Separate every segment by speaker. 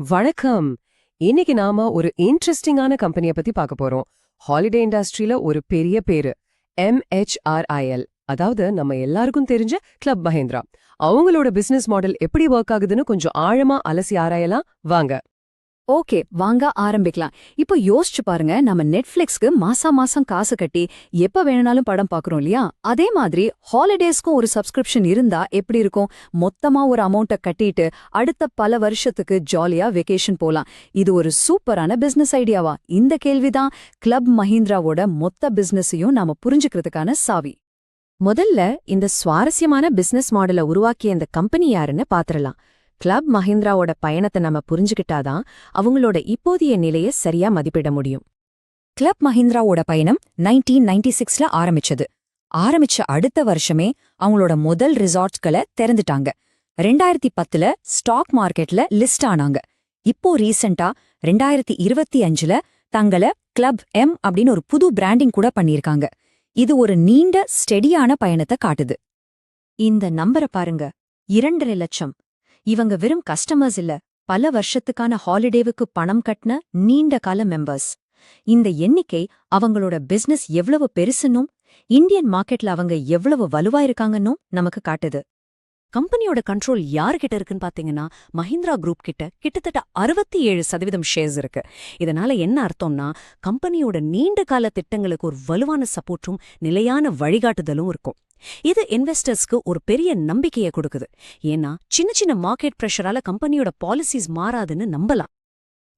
Speaker 1: வணக்கம். இன்னைக்கு நாம ஒரு இன்ட்ரெஸ்டிங்கான கம்பெனிய பத்தி பார்க்க போறோம். ஹாலிடே இண்டஸ்ட்ரியில ஒரு பெரிய பேரு எம்ஹெச்ஆர்ஐஎல் அதாவது நம்ம எல்லாருக்கும் தெரிஞ்ச கிளப் மஹேந்திரா அவங்களோட பிசினஸ் மாடல் எப்படி ஒர்க் ஆகுதுன்னு கொஞ்சம் ஆழமா அலசி ஆராயலாம். வாங்க.
Speaker 2: ஓகே வாங்க ஆரம்பிக்கலாம். இப்போ யோசிச்சு பாருங்க நம்ம நெட்ஃபிளிக்ஸ்க்கு மாசா மாசம் காசு கட்டி எப்ப வேணும்னாலும் படம் பாக்குறோம் இல்லையா? அதே மாதிரி ஹாலிடேஸ்க்கும் ஒரு சப்ஸ்கிரிப்ஷன் இருந்தா எப்படி இருக்கும்? மொத்தமா ஒரு அமௌண்ட்டை கட்டிட்டு அடுத்த பல வருஷத்துக்கு ஜாலியா வெக்கேஷன் போலாம். இது ஒரு சூப்பரான பிசினஸ் ஐடியாவா? இந்த கேள்விதான் கிளப் மஹிந்திராவோட மொத்த பிசினஸையும் நாம புரிஞ்சுக்கிறதுக்கான சாவி.
Speaker 3: முதல்ல இந்த சுவாரஸ்யமான பிசினஸ் மாடலை உருவாக்கிய இந்த கம்பெனி யாருன்னு பாத்திரலாம். கிளப் மஹிந்திராவோட பயணத்தை நம்ம புரிஞ்சுக்கிட்டாதான் அவங்களோட இப்போதைய நிலையை சரியா மதிப்பிட முடியும்.
Speaker 2: கிளப் மஹிந்திராவோட பயணம் நைன்டீன் நைன்டி சிக்ஸ்ல ஆரம்பிச்சது. ஆரம்பிச்ச அடுத்த வருஷமே அவங்களோட முதல் ரிசார்ட்ஸ்களை திறந்துட்டாங்க. ரெண்டாயிரத்தி பத்துல ஸ்டாக் மார்க்கெட்ல லிஸ்ட் ஆனாங்க. இப்போ ரீசெண்டா ரெண்டாயிரத்தி இருபத்தி அஞ்சுல தங்கள கிளப் எம் அப்படின்னு ஒரு புது பிராண்டிங் கூட பண்ணியிருக்காங்க. இது ஒரு நீண்ட ஸ்டெடியான பயணத்தை காட்டுது. இந்த நம்பரை பாருங்க. இரண்டரை லட்சம். இவங்க வெறும் கஸ்டமர்ஸ் இல்ல. பல வருஷத்துக்கான ஹாலிடேவுக்கு பணம் கட்டின நீண்ட கால மெம்பர்ஸ் இந்த எண்ணிக்கை அவங்களோட பிசினஸ் எவ்வளவு பெருசுன்னும் இந்தியன் மார்க்கெட்ல அவங்க எவ்வளவு வலுவாயிருக்காங்கன்னும் நமக்கு காட்டுது.
Speaker 4: கம்பெனியோட கண்ட்ரோல் யார்கிட்ட இருக்குன்னு பாத்தீங்கன்னா மஹிந்திரா குரூப் கிட்ட கிட்டத்தட்ட அறுபத்தி ஏழு சதவீதம் ஷேர்ஸ் இருக்கு. இதனால என்ன அர்த்தம்னா கம்பெனியோட நீண்ட கால திட்டங்களுக்கு ஒரு வலுவான சப்போர்ட்டும் நிலையான வழிகாட்டுதலும் இருக்கும். இது இன்வெஸ்டர்ஸ்க்கு ஒரு பெரிய நம்பிக்கையை கொடுக்குது. ஏன்னா சின்ன சின்ன மார்க்கெட் பிரஷரால கம்பெனியோட பாலிசிஸ் மாறாதுன்னு நம்பலாம்.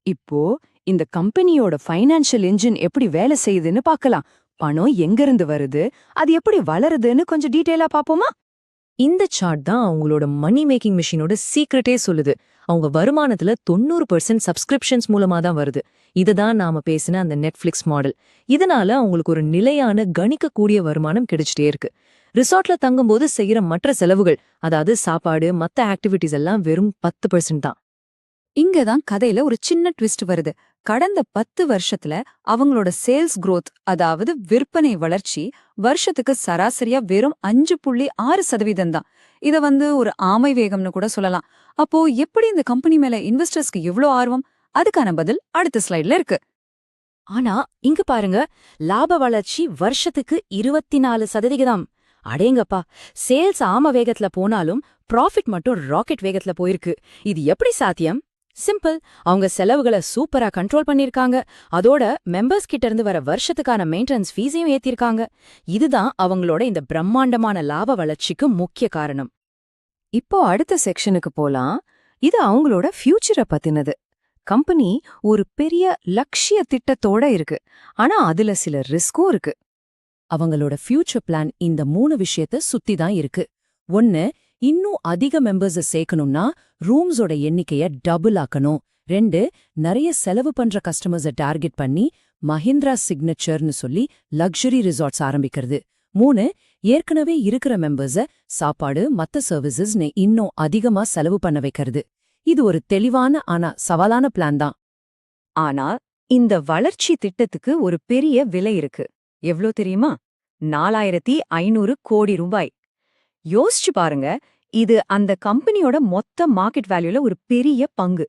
Speaker 1: இப்போ இந்த கம்பெனியோட ஃபைனான்ஷியல் இன்ஜின் எப்படி வேலை செய்யுதுன்னு பார்க்கலாம் பணம் எங்கிருந்து வருது? அது எப்படி வளருதுன்னு கொஞ்சம் டீட்டெயிலா பாப்போமா? இந்த சார்ட் தான் அவங்களோட மணி மேக்கிங் மிஷினோட சீக்ரெட்டே சொல்லுது. அவங்க வருமானத்துல தொண்ணூறு பர்சன்ட் சப்ஸ்கிரிப்ஷன்ஸ் மூலமா தான் வருது. இதுதான் நாம பேசின அந்த நெட்ஃபிளிக்ஸ் மாடல் இதனால அவங்களுக்கு ஒரு நிலையான கணிக்கக்கூடிய வருமானம் கிடைச்சிட்டே இருக்கு. ரிசார்ட்ல தங்கும்போது செய்யற மற்ற செலவுகள் அதாவது சாப்பாடு மத்த ஆக்டிவிட்டிஸ் எல்லாம் வெறும் பத்து பர்சன்ட் தான்.
Speaker 2: இங்கதான் கதையில ஒரு சின்ன ட்விஸ்ட் வருது. கடந்த பத்து வருஷத்துல அவங்களோட சேல்ஸ் குரோத் அதாவது விற்பனை வளர்ச்சி வருஷத்துக்கு சராசரியா வெறும் அஞ்சு புள்ளி ஆறு சதவீதம் தான். இத வந்து ஒரு ஆமை வேகம்னு கூட சொல்லலாம். அப்போ எப்படி இந்த கம்பெனி மேல இன்வெஸ்டர்ஸ்க்கு இவ்ளோ ஆர்வம்? அதுக்கான பதில் அடுத்த ஸ்லைட்ல இருக்கு.
Speaker 3: ஆனா இங்க பாருங்க லாப வளர்ச்சி வருஷத்துக்கு இருபத்தி நாலு சதவிகிதம். அடேங்கப்பா சேல்ஸ் ஆம வேகத்துல போனாலும் ப்ராஃபிட் மட்டும் ராக்கெட் வேகத்துல போயிருக்கு. இது எப்படி சாத்தியம்? சிம்பிள் அவங்க செலவுகளை சூப்பரா கண்ட்ரோல் பண்ணிருக்காங்க அதோட மெம்பர்ஸ் கிட்ட இருந்து வர வருஷத்துக்கான மெயின்டெனன்ஸ் ஃபீஸையும் ஏத்திருக்காங்க இதுதான் அவங்களோட இந்த பிரம்மாண்டமான லாப வளர்ச்சிக்கு முக்கிய காரணம்.
Speaker 1: இப்போ அடுத்த செக்ஷனுக்கு போலாம். இது அவங்களோட ஃபியூச்சரை பத்தினது. கம்பெனி ஒரு பெரிய லட்சிய திட்டத்தோட இருக்கு. ஆனா அதுல சில ரிஸ்க்கும் இருக்கு.
Speaker 3: அவங்களோட ஃபியூச்சர் பிளான் இந்த மூணு விஷயத்த சுத்தி தான் இருக்கு. ஒன்னு இன்னும் அதிக மெம்பர்ஸ சேர்க்கணும்னா ரூம்ஸோட எண்ணிக்கைய டபுள் ஆக்கணும். ரெண்டு நிறைய செலவு பண்ற கஸ்டமர்ஸ டார்கெட் பண்ணி மஹிந்திரா சிக்னேச்சர்னு சொல்லி லக்ஸுரி ரிசார்ட்ஸ் ஆரம்பிக்கிறது. மூணு ஏற்கனவே இருக்கிற மெம்பர்ஸ சாப்பாடு மத்த சர்வீசஸ்னு இன்னும் அதிகமா செலவு பண்ண வைக்கிறது. இது ஒரு தெளிவான ஆனா சவாலான பிளான் தான்.
Speaker 2: ஆனா இந்த வளர்ச்சி திட்டத்துக்கு ஒரு பெரிய விலை இருக்கு. எவ்ளோ தெரியுமா? நாலாயிரத்தி ஐநூறு கோடி ரூபாய். யோசிச்சு பாருங்க இது அந்த கம்பெனியோட மொத்த மார்க்கெட் வேல்யூல ஒரு பெரிய பங்கு.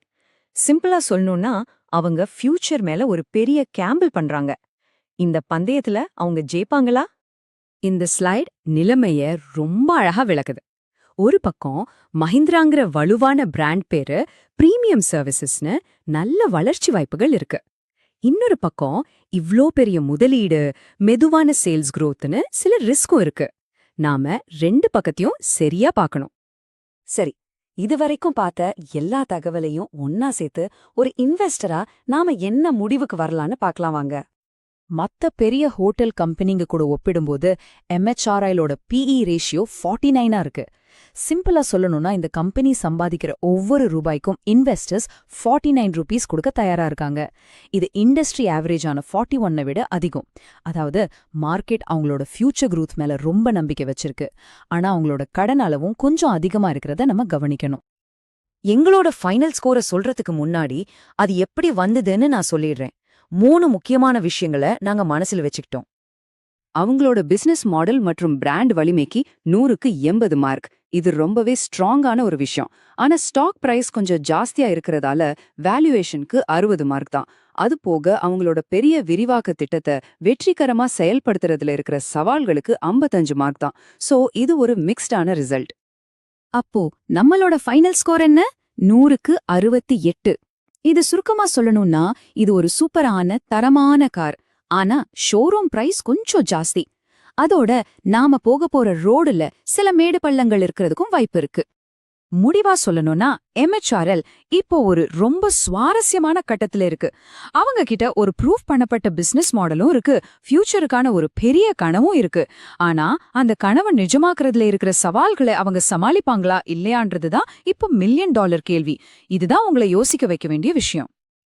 Speaker 2: சிம்பிளா சொல்லணும்னா அவங்க ஃபியூச்சர் மேல ஒரு பெரிய கேம்பிள் பண்றாங்க. இந்த பந்தயத்துல அவங்க ஜெயிப்பாங்களா?
Speaker 4: இந்த ஸ்லைட் நிலைமைய ரொம்ப அழகா விளக்குது. ஒரு பக்கம் மஹிந்திராங்கிற வலுவான பிராண்ட் பேரு பிரீமியம் சர்வீசஸ்னு நல்ல வளர்ச்சி வாய்ப்புகள் இருக்கு. இன்னொரு பக்கம் இவ்ளோ பெரிய முதலீடு மெதுவான சேல்ஸ் குரோத்னு சில ரிஸ்க்கும் இருக்கு. நாம ரெண்டு பக்கத்தையும் சரியா பார்க்கணும்.
Speaker 2: சரி இதுவரைக்கும் பார்த்த எல்லா தகவலையும் ஒன்னா சேர்த்து ஒரு இன்வெஸ்டரா நாம என்ன முடிவுக்கு வரலான்னு பார்க்கலாம் வாங்க.
Speaker 3: மத்த பெரிய ஹோட்டல் கம்பெனிங்க கூட ஒப்பிடும்போது எம்ஹெச்ஆர்ஐலோட P E ratio forty nine இருக்கு. சிம்பிளா சொல்லணும்னா இந்த கம்பெனி சம்பாதிக்கிற ஒவ்வொரு ரூபாய்க்கும் இன்வெஸ்டர்ஸ் ஃபார்ட்டி நைன் ருபீஸ் கொடுக்க தயாரா இருக்காங்க. இது இண்டஸ்ட்ரி ஆவரேஜான ஃபார்ட்டி ஒன்னை விட அதிகம். அதாவது மார்க்கெட் அவங்களோட ஃபியூச்சர் குரூத் மேல ரொம்ப நம்பிக்கை வச்சிருக்கு. ஆனா அவங்களோட கடன் அளவும் கொஞ்சம் அதிகமா இருக்கிறத நம்ம கவனிக்கணும்.
Speaker 2: எங்களோட ஃபைனல் ஸ்கோரை சொல்றதுக்கு முன்னாடி அது எப்படி வந்ததுன்னு நான் சொல்லிடுறேன். மூணு முக்கியமான விஷயங்களை நாங்க மனசுல வச்சுக்கிட்டோம்.
Speaker 4: அவங்களோட பிசினஸ் மாடல் மற்றும் பிராண்ட் வலிமைக்கு நூறுக்கு எண்பது மார்க்
Speaker 3: இது ரொம்பவே ஸ்ட்ராங்கான ஒரு விஷயம். ஆனா ஸ்டாக் பிரைஸ் கொஞ்சம் ஜாஸ்தியா இருக்கிறதால வேல்யூவேஷனுக்கு அறுபது மார்க் தான். அது போக அவங்களோட பெரிய விரிவாக்க திட்டத்தை வெற்றிகரமா செயல்படுத்துறதுல இருக்கிற சவால்களுக்கு 55 மார்க் தான். சோ இது ஒரு மிக்ஸ்டான ரிசல்ட்
Speaker 2: அப்போ நம்மளோட ஃபைனல் ஸ்கோர் என்ன? நூறுக்கு அறுபத்தி எட்டு. இது சுருக்கமா சொல்லணும்னா இது ஒரு சூப்பரான தரமான கார் ஆனா ஷோரூம் பிரைஸ் கொஞ்சம் ஜாஸ்தி. அதோட நாம போக போற ரோடுல சில மேடு பள்ளங்கள் இருக்கிறதுக்கும் வாய்ப்பு இருக்கு. முடிவா சொல்லணும்னா எம்ஹெச்ஆர்எல் இப்போ ஒரு ரொம்ப சுவாரஸ்யமான கட்டத்துல இருக்கு. அவங்க கிட்ட ஒரு ப்ரூஃப் பண்ணப்பட்ட பிசினஸ் மாடலும் இருக்கு. ஃபியூச்சருக்கான ஒரு பெரிய கனவும் இருக்கு. ஆனா அந்த கனவை நிஜமாக்குறதுல இருக்கிற சவால்களை அவங்க சமாளிப்பாங்களா இல்லையான்றதுதான் இப்ப மில்லியன் டாலர் கேள்வி. இதுதான் உங்களை யோசிக்க வைக்க வேண்டிய விஷயம்.